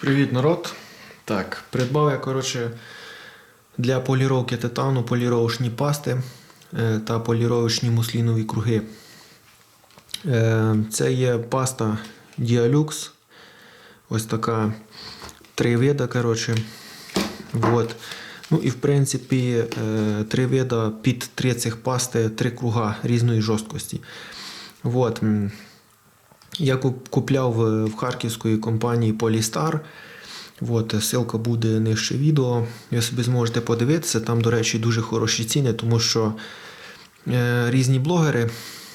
Привіт, народ. Так, придбав я, коротше, для поліровки титану поліровочні пасти е, та поліровочні муслінові круги. Е, Це є паста Dialux. Ось така три вида, коротше. Вот. Ну і в принципі е, три вида під три цих пасти, три круга різної жорсткості. Вот. Я купляв е, в харківської компанії Polystar. От, ссылка буде нижче відео. Ви собі зможете подивитися. Там, до речі, дуже хороші ціни, тому що е, різні блогери,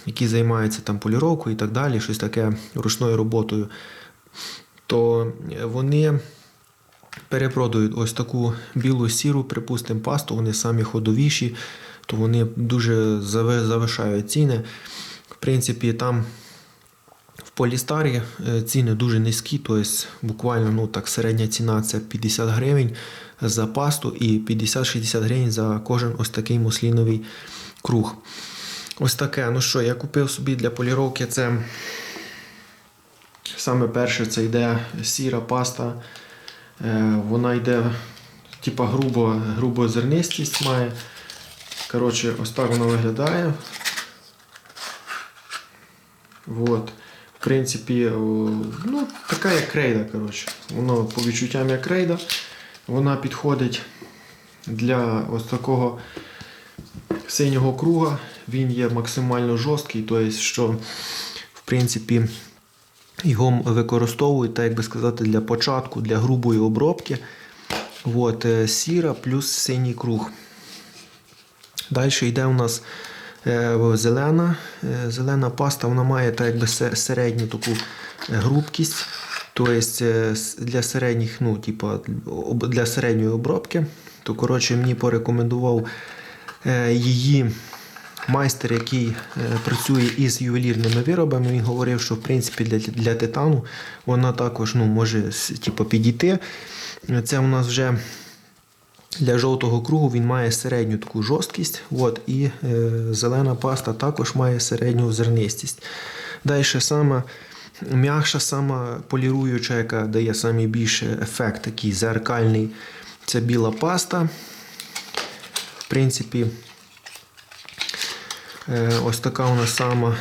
які займаються там поліровкою і так далі, щось таке ручною роботою, то е, вони перепродають ось таку білу сіру, припустимо, пасту, вони самі ходовіші, то вони дуже завишають ціни. В принципі, там Полістарі е, ціни дуже низькі, тобто буквально ну, так, середня ціна це 50 гривень за пасту і 50-60 гривень за кожен ось такий мусліновий круг. Ось таке. Ну що, я купив собі для поліровки це саме перше це йде сіра паста. Е, Вона йде типа грубо, грубо зернистість має. Коротше, ось так вона виглядає. Вот. В принципі, ну, така як крейда, коротше. Воно по відчуттям як крейда. Вона підходить для ось такого синього круга. Він є максимально жорсткий, тобто, що в принципі його використовують, так як би сказати, для початку, для грубої обробки. От, е, сіра плюс синій круг. Далі йде у нас е, зелена. Е, Зелена паста вона має так якби середню таку е, грубкість. Тобто е, для середніх, ну, типа, об- для середньої обробки. То коротше мені порекомендував е, її майстер, який е, працює із ювелірними виробами. Він говорив, що в принципі для, для титану вона також ну, може типу, підійти. Це у нас вже для жовтого кругу він має середню таку жорсткість. От, і е, зелена паста також має середню зернистість. Далі сама м'якша, сама поліруюча, яка дає найбільший ефект такий зеркальний. Це біла паста. В принципі, е, ось така вона сама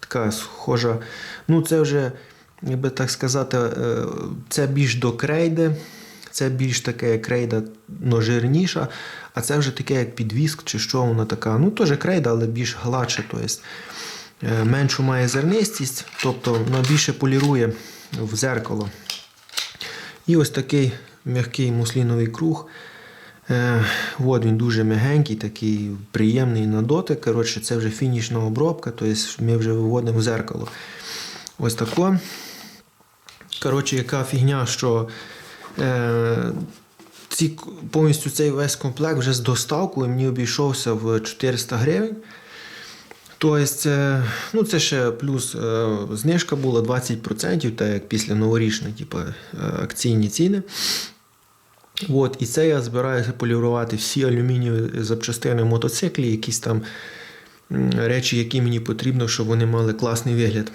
така схожа. Ну, це вже, як би так сказати, е, це більш до крейди. Це більш таке, крейда, но жирніша, а це вже таке, як підвіск, чи що вона така. Ну, теж крейда, але більш гладше. Тобто, меншу має зернистість, тобто вона більше полірує в зеркало. І ось такий м'який мусліновий круг. Е, от він дуже м'ягенький, такий приємний на дотик. Коротше, це вже фінішна обробка, тобто ми вже виводимо в зеркало. Ось тако. Коротше, яка фігня, що ці, повністю цей весь комплект вже з доставкою мені обійшовся в 400 гривень. Тобто, е, ну це ще плюс е, знижка була 20%, так як після новорічної, типу, е, акційні ціни. От, і це я збираюся полірувати всі алюмінієві запчастини в мотоциклі, якісь там речі, які мені потрібно, щоб вони мали класний вигляд.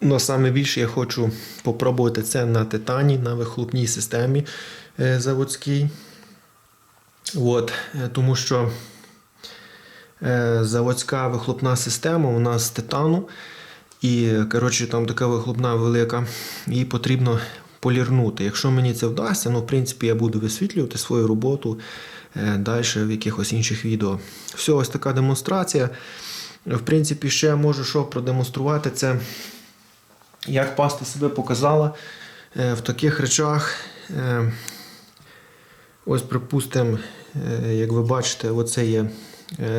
Ну, саме більше я хочу попробувати це на титані, на вихлопній системі е, заводській. От, е, тому що е, заводська вихлопна система у нас з титану. І коротше, там така вихлопна велика, її потрібно полірнути. Якщо мені це вдасться, ну, в принципі, я буду висвітлювати свою роботу далі в якихось інших відео. Все, ось така демонстрація. В принципі, ще можу що продемонструвати це як паста себе показала е, в таких речах. Е, Ось, припустимо, е, як ви бачите, оце є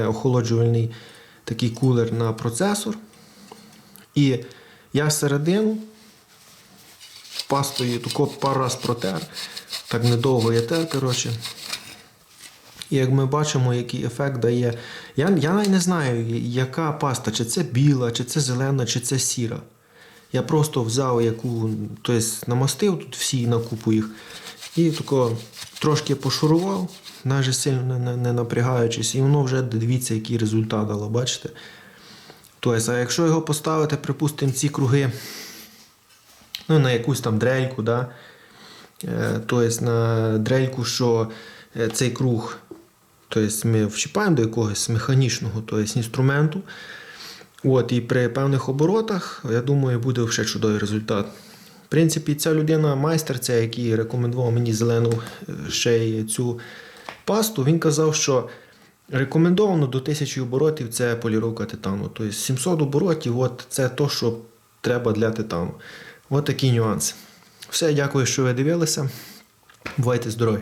охолоджувальний такий кулер на процесор. І я середину пастою тако пару раз протер, так недовго я тер, коротше. І як ми бачимо, який ефект дає. Я, я не знаю, яка паста, чи це біла, чи це зелена, чи це сіра. Я просто взяв яку, тобто намастив тут всі на купу їх. І тако трошки пошурував, навіть сильно не, не, напрягаючись, і воно вже дивіться, який результат дало, бачите? Тобто, а якщо його поставити, припустимо, ці круги ну, на якусь там дрельку, да, е, тобто на дрельку, що е, цей круг тобто ми вчіпаємо до якогось механічного тобто інструменту. От, і при певних оборотах, я думаю, буде ще чудовий результат. В принципі, ця людина, майстер, ця, який рекомендував мені зелену е, ще й цю пасту, він казав, що рекомендовано до 1000 оборотів це поліровка титану. Тобто 700 оборотів от, це то, що треба для титану. От такі нюанси. Все, дякую, що ви дивилися. Бувайте здорові!